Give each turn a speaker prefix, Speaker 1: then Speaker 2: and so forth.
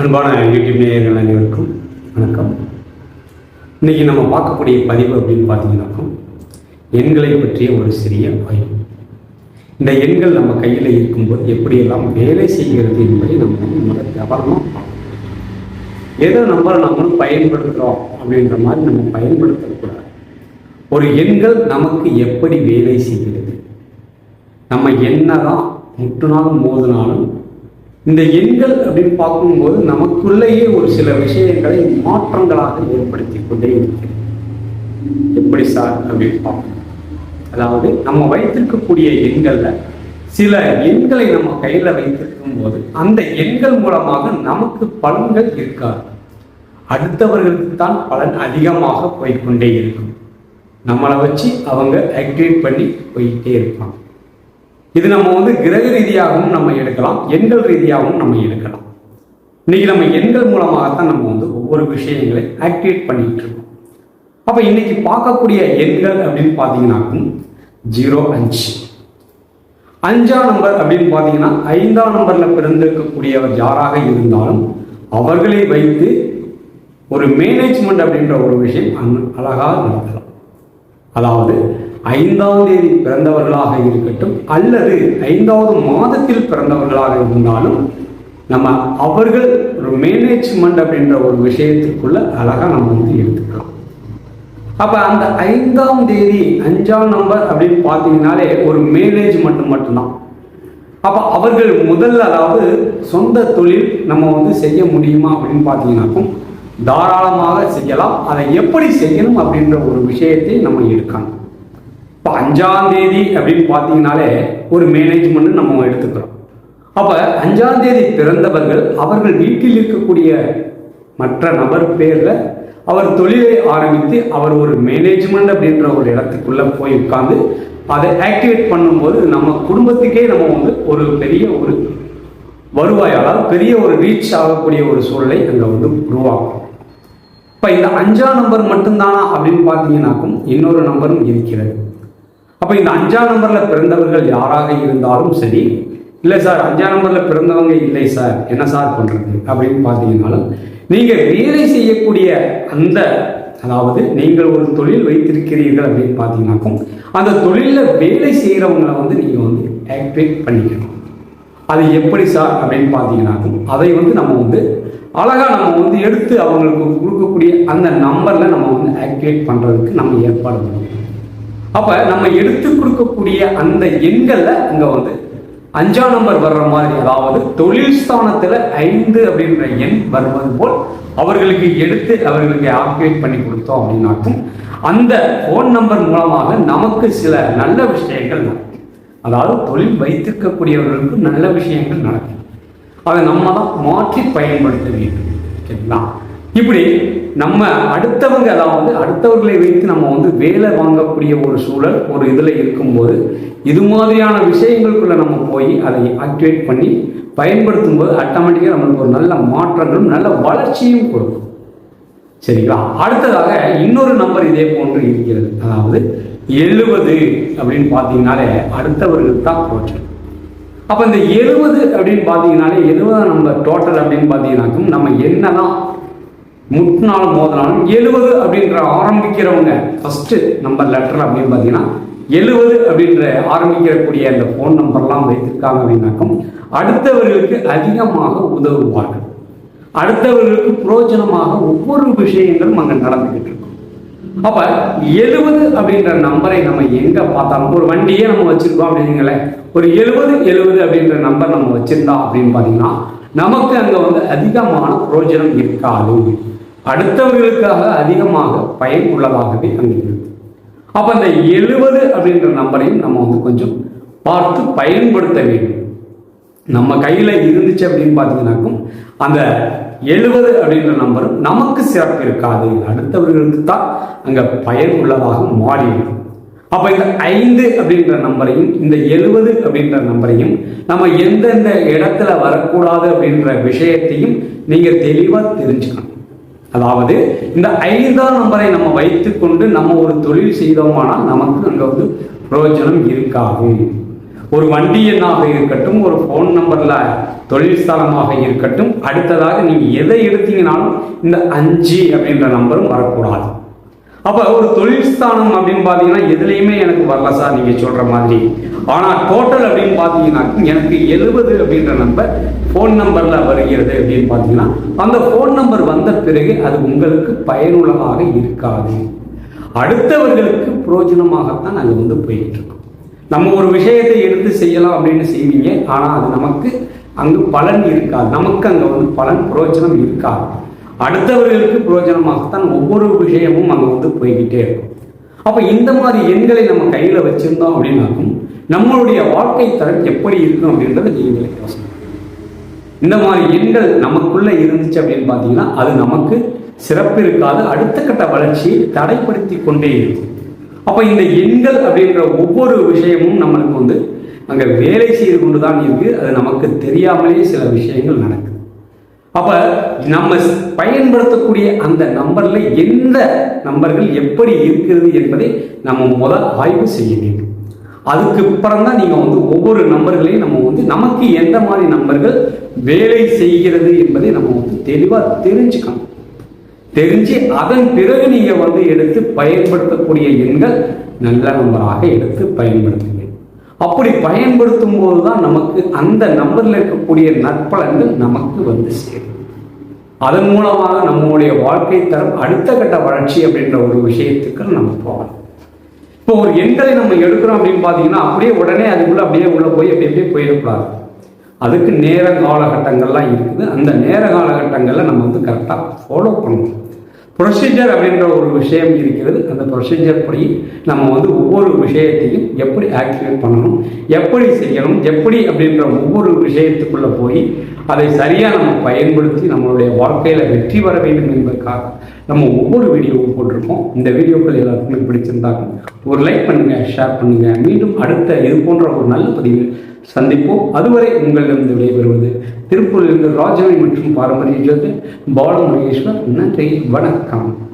Speaker 1: அன்பான யூடியூப் நேயர்கள் அனைவருக்கும் வணக்கம். இன்றைக்கி நம்ம பார்க்கக்கூடிய பதிவு அப்படின்னு பார்த்தீங்கன்னாக்கும் எண்களை பற்றிய ஒரு சிறிய ஆய்வு. இந்த எண்கள் நம்ம கையில் இருக்கும்போது எப்படியெல்லாம் வேலை செய்கிறது என்பதை நம்ம வந்து முதல்ல கவனமாக பார்க்கணும். ஏதோ நம்பரை நம்மளும் பயன்படுத்துகிறோம் அப்படின்ற மாதிரி நம்ம பயன்படுத்தக்கூடாது. ஒரு எண்கள் நமக்கு எப்படி வேலை செய்கிறது? நம்ம என்னதான் முட்டுனாலும் மோதினாலும் இந்த எண்கள் அப்படின்னு பார்க்கும்போது நமக்குள்ளேயே ஒரு சில விஷயங்களை மாற்றங்களாக ஏற்படுத்தி கொண்டே இருக்கிறது. எப்படி சார் அப்படின்னு பார்க்கணும் அதாவது நம்ம வைத்திருக்கக்கூடிய எண்கள்ல சில எண்களை நம்ம கையில வைத்திருக்கும் போது அந்த எண்கள் மூலமாக நமக்கு பலன்கள் இருக்காது. அடுத்தவர்களுக்கு தான் பலன் அதிகமாக போய்க்கொண்டே இருக்கும். நம்மளை வச்சு அவங்க ஆக்டிவேட் பண்ணி போயிட்டே இருப்பாங்க. இது நம்ம வந்து கிரக ரீதியாகவும் நம்ம எடுக்கலாம் எண்கள் ரீதியாகவும் நம்ம எடுக்கலாம். இன்னைக்கு நம்ம எண்கள் மூலமாகத்தான் நம்ம வந்து ஒவ்வொரு விஷயங்களை ஆக்டிவேட் பண்ணிட்டு இருக்கோம். அப்போ இன்னைக்கு பார்க்கக்கூடிய எண்கள் அப்படின்னு பார்த்தீங்கன்னாக்கும் ஜீரோ அஞ்சு. அஞ்சாம் நம்பர் அப்படின்னு பார்த்தீங்கன்னா ஐந்தாம் நம்பரில் பிறந்திருக்கக்கூடியவர் யாராக இருந்தாலும் அவர்களை வைத்து ஒரு மேனேஜ்மெண்ட் அப்படின்ற ஒரு விஷயம் அழகாக நடத்தலாம். அதாவது ஐந்தாம் தேதி பிறந்தவர்களாக இருக்கட்டும் அல்லது ஐந்தாவது மாதத்தில் பிறந்தவர்களாக இருந்தாலும் நம்ம அவர்கள் ஒரு மேனேஜ்மெண்ட் அப்படின்ற ஒரு விஷயத்துக்குள்ள அழகாக நம்ம வந்து எடுத்துக்கலாம். அப்போ அந்த ஐந்தாம் தேதி அஞ்சாம் நம்பர் அப்படின்னு பார்த்தீங்கன்னாலே ஒரு மேனேஜ்மெண்ட் மட்டும்தான். அப்போ அவர்கள் முதல்ல அதாவது சொந்த தொழில் நம்ம வந்து செய்ய முடியுமா அப்படின்னு பார்த்தீங்கன்னாக்கும் தாராளமாக செய்யலாம். அதை எப்படி செய்யணும் அப்படின்ற ஒரு விஷயத்தை நம்ம எடுக்கணும். இப்போ அஞ்சாம் தேதி அப்படின்னு பார்த்தீங்கனாலே ஒரு மேனேஜ்மெண்ட் நம்ம எடுத்துக்கிறோம். அப்போ அஞ்சாம் தேதி பிறந்தவர்கள் அவர்கள் வீட்டில் இருக்கக்கூடிய மற்ற நபர் பேர்ல அவர் தொழிலை ஆரம்பித்து அவர் ஒரு மேனேஜ்மெண்ட் அப்படின்ற ஒரு இடத்துக்குள்ளே போய் உட்காந்து அதை ஆக்டிவேட் பண்ணும்போது நம்ம குடும்பத்துக்கே நம்ம வந்து ஒரு பெரிய ஒரு வருவாயால் பெரிய ஒரு ரீச் ஆகக்கூடிய ஒரு சூழலை அங்கே வந்து உருவாக்கும். இப்போ இந்த அஞ்சாம் நம்பர் மட்டும்தானா அப்படின்னு பார்த்தீங்கன்னாக்கும் இன்னொரு நம்பரும் இருக்கிறது. அப்போ இந்த அஞ்சாம் நம்பரில் பிறந்தவர்கள் யாராக இருந்தாலும் சரி இல்லை சார் அஞ்சாம் நம்பரில் பிறந்தவங்க இல்லை சார். என்ன சார் பண்ணுறது அப்படின்னு பார்த்தீங்கன்னாலும் நீங்கள் வேலை செய்யக்கூடிய அந்த அதாவது நீங்கள் ஒரு தொழில் வைத்திருக்கிறீர்கள் அப்படின்னு பார்த்தீங்கன்னாக்கும் அந்த தொழிலில் வேலை செய்கிறவங்களை வந்து நீங்கள் வந்து ஆக்டிவேட் பண்ணிக்கணும். அது எப்படி சார் அப்படின்னு பார்த்தீங்கன்னாக்கும் அதை வந்து நம்ம வந்து அழகாக நம்ம வந்து எடுத்து அவங்களுக்கு கொடுக்கக்கூடிய அந்த நம்பரில் நம்ம வந்து ஆக்டிவேட் பண்ணுறதுக்கு நம்ம ஏற்பாடு பண்ணணும். அப்ப நம்ம எடுத்து கொடுக்கக்கூடிய அந்த எண்கள்ல அங்க வந்து அஞ்சாம் நம்பர் வர்ற மாதிரி அதாவது தொழில் ஸ்தானத்துல ஐந்து அப்படின்ற எண் வருவது போல் அவர்களுக்கு எடுத்து அவர்களுக்கு ஆக்டிவேட் பண்ணி கொடுத்தோம் அப்படின்னாக்கும் அந்த ஃபோன் நம்பர் மூலமாக நமக்கு சில நல்ல விஷயங்கள் நடக்கும். அதாவது தொழில் வைத்திருக்கக்கூடியவர்களுக்கு நல்ல விஷயங்கள் நடக்கும். அதை நம்ம தான் மாற்றி பயன்படுத்த வேண்டும். சரிங்களா? இப்படி நம்ம அடுத்தவங்க அதாவது அடுத்தவர்களை வைத்து நம்ம வந்து வேலை வாங்கக்கூடிய ஒரு சூழல் ஒரு இதில் இருக்கும்போது இது மாதிரியான விஷயங்களுக்குள்ள நம்ம போய் அதை ஆக்டிவேட் பண்ணி பயன்படுத்தும் போது ஆட்டோமேட்டிக்காக நம்மளுக்கு ஒரு நல்ல மாற்றங்களும் நல்ல வளர்ச்சியும் கொடுக்கும். சரிங்களா? அடுத்ததாக இன்னொரு நம்பர் இதே போன்று இருக்கிறது. அதாவது எழுபது அப்படின்னு பார்த்தீங்கன்னாலே அடுத்தவர்களுக்கு தான் போச்சு அப்போ இந்த எழுபது அப்படின்னு பார்த்தீங்கன்னாலே எழுபதாம் நம்பர் டோட்டல் அப்படின்னு பார்த்தீங்கன்னாக்கும் நம்ம என்னதான் முட்டினாலும் மோதினாலும் எழுபது அப்படின்ற ஆரம்பிக்கிறவங்க ஃபஸ்ட்டு நம்பர் லெட்டர் அப்படின்னு பார்த்தீங்கன்னா எழுபது அப்படின்ற ஆரம்பிக்கக்கூடிய அந்த ஃபோன் நம்பர்லாம் வைத்திருக்காங்க அப்படின்னாக்கும் அடுத்தவர்களுக்கு அதிகமாக உதவுவார்கள் அடுத்தவர்களுக்கு புரோஜனமாக ஒவ்வொரு விஷயங்களும் அங்கே நடந்துகிட்டு இருக்கும். அப்ப எழுபது அப்படின்ற நம்பரை நம்ம எங்க பார்த்தாலும் ஒரு வண்டியே நம்ம வச்சிருக்கோம் அப்படிங்களேன் ஒரு எழுபது எழுபது அப்படின்ற நம்பர் நம்ம வச்சிருந்தோம் அப்படின்னு பார்த்தீங்கன்னா நமக்கு அங்க வந்து அதிகமான புரோஜனம் இருக்காது. அடுத்தவர்களுக்காக அதிகமாக பயன் உள்ளதாகவே அமைகிறது. அப்போ அந்த எழுபது அப்படின்ற நம்பரையும் நம்ம வந்து கொஞ்சம் பார்த்து பயன்படுத்த வேண்டும். நம்ம கையில் இருந்துச்சு அப்படின்னு பார்த்தீங்கன்னாக்கும் அந்த எழுபது அப்படின்ற நம்பரும் நமக்கு சிறப்பு இருக்காது. அடுத்தவர்களுக்கு தான் அங்கே பயன் உள்ளதாக மாறிவிடும். அப்போ இந்த ஐந்து அப்படின்ற நம்பரையும் இந்த எழுபது அப்படின்ற நம்பரையும் நம்ம எந்தெந்த இடத்துல வரக்கூடாது அப்படின்ற விஷயத்தையும் நீங்கள் தெளிவாக தெரிஞ்சுக்கணும். அதாவது இந்த ஐந்தாம் நம்பரை நம்ம வைத்துக்கொண்டு நம்ம ஒரு தொழில் செய்தோமானால் நமக்கு அங்கே வந்து பிரயோஜனம் இருக்காது. ஒரு வண்டி எண்ணாக இருக்கட்டும் ஒரு ஃபோன் நம்பரில் தொழில் ஸ்தலமாக இருக்கட்டும் அடுத்ததாக நீங்கள் எதை எடுத்தீங்கனாலும் இந்த அஞ்சு அப்படின்ற நம்பரும் வரக்கூடாது. அப்போ ஒரு தொழில் ஸ்தானம் அப்படின்னு பார்த்தீங்கன்னா எதுலேயுமே எனக்கு வரல சார் நீங்கள் சொல்கிற மாதிரி. ஆனால் டோட்டல் அப்படின்னு பார்த்தீங்கன்னா எனக்கு எழுபது அப்படின்ற நம்பர் ஃபோன் நம்பரில் வருகிறது அப்படின்னு பார்த்தீங்கன்னா அந்த ஃபோன் நம்பர் வந்த பிறகு அது உங்களுக்கு பயனுள்ளதாக இருக்காது. அடுத்தவர்களுக்கு புரோஜனமாகத்தான் நாங்கள் வந்து போயிட்டுருக்கோம். நம்ம ஒரு விஷயத்தை எடுத்து செய்யலாம் அப்படின்னு செய்வீங்க ஆனால் அது நமக்கு அங்கு பலன் இருக்காது. நமக்கு அங்கே வந்து பலன் புரோஜனம் இருக்காது. அடுத்தவர்களுக்கு பிரயோஜனமாகத்தான் ஒவ்வொரு விஷயமும் அங்கே வந்து போய்கிட்டே இருக்கும். அப்போ இந்த மாதிரி எண்களை நம்ம கையில் வச்சுருந்தோம் அப்படின்னாக்கும் நம்மளுடைய வாழ்க்கை தரம் எப்படி இருக்கும் அப்படின்றத நீங்களே யோசனை இந்த மாதிரி எண்கள் நமக்குள்ளே இருந்துச்சு அப்படின்னு பார்த்தீங்கன்னா அது நமக்கு சிறப்பு இருக்காது அடுத்த கட்ட வளர்ச்சியை தடைப்படுத்தி கொண்டே இருக்கும். அப்போ இந்த எண்கள் அப்படின்ற ஒவ்வொரு விஷயமும் நம்மளுக்கு வந்து அங்கே வேலை செய்து கொண்டு தான் இருக்குது அது நமக்கு தெரியாமலே சில விஷயங்கள் நடக்குது. அப்ப நம்ம பயன்படுத்தக்கூடிய அந்த நம்பர்ல எந்த நம்பர்கள் எப்படி இருக்கிறது என்பதை நம்ம முதல் ஆய்வு செய்ய வேண்டும். அதுக்கு அப்புறம் தான் நீங்க வந்து ஒவ்வொரு நம்பர்களையும் நம்ம வந்து நமக்கு எந்த மாதிரி நம்பர்கள் வேலை செய்கிறது என்பதை நம்ம வந்து தெளிவா தெரிஞ்சுக்கணும். தெரிஞ்சு அதன் பிறகு நீங்க வந்து எடுத்து பயன்படுத்தக்கூடிய எண்கள் நல்ல நம்பராக எடுத்து பயன்படுத்துங்க. அப்படி பயன்படுத்தும் போது தான் நமக்கு அந்த நம்பரில் இருக்கக்கூடிய நற்பலன்கள் நமக்கு வந்து சேரும். அதன் மூலமாக நம்மளுடைய வாழ்க்கை தரம் அடுத்த கட்ட வளர்ச்சி அப்படின்ற ஒரு விஷயத்துக்கு நம்ம போகலாம் இப்போ ஒரு எண்களை நம்ம எடுக்கிறோம் அப்படின்னு பார்த்தீங்கன்னா அப்படியே உடனே அதுக்குள்ளே அப்படியே உள்ளே போய் அப்படி அப்படியே போயிடக்கூடாது. அதுக்கு நேர காலகட்டங்கள்லாம் இருக்குது. அந்த நேர காலகட்டங்களில் நம்ம வந்து கரெக்டாக ஃபாலோ பண்ணணும். ப்ரொசீஜர் அப்படின்ற ஒரு விஷயம் இருக்கிறது. அந்த ப்ரொசீஜர் படி நம்ம வந்து ஒவ்வொரு விஷயத்தையும் எப்படி ஆக்டிவேட் பண்ணணும் எப்படி செய்யணும் எப்படி அப்படின்ற ஒவ்வொரு விஷயத்துக்குள்ளே போய் அதை சரியாக நம்ம பயன்படுத்தி நம்மளுடைய வாழ்க்கையில் வெற்றி வர வேண்டும் என்பதற்காக நம்ம ஒவ்வொரு வீடியோவும் போட்டிருக்கோம். இந்த வீடியோக்கள் எல்லாத்துக்குமே பிடிச்சிருந்தாங்க ஒரு லைக் பண்ணுங்கள் ஷேர் பண்ணுங்கள் மீண்டும் அடுத்த இது போன்ற ஒரு நல்ல பதிவில் சந்திப்போம். அதுவரை உங்களிடம் விடைபெறுவது திருப்பூரிலிருந்து ராஜவி மற்றும் பாரம்பரிய ஜோதி பாலமுருகேஸ்வர். நன்றி. வணக்கம்.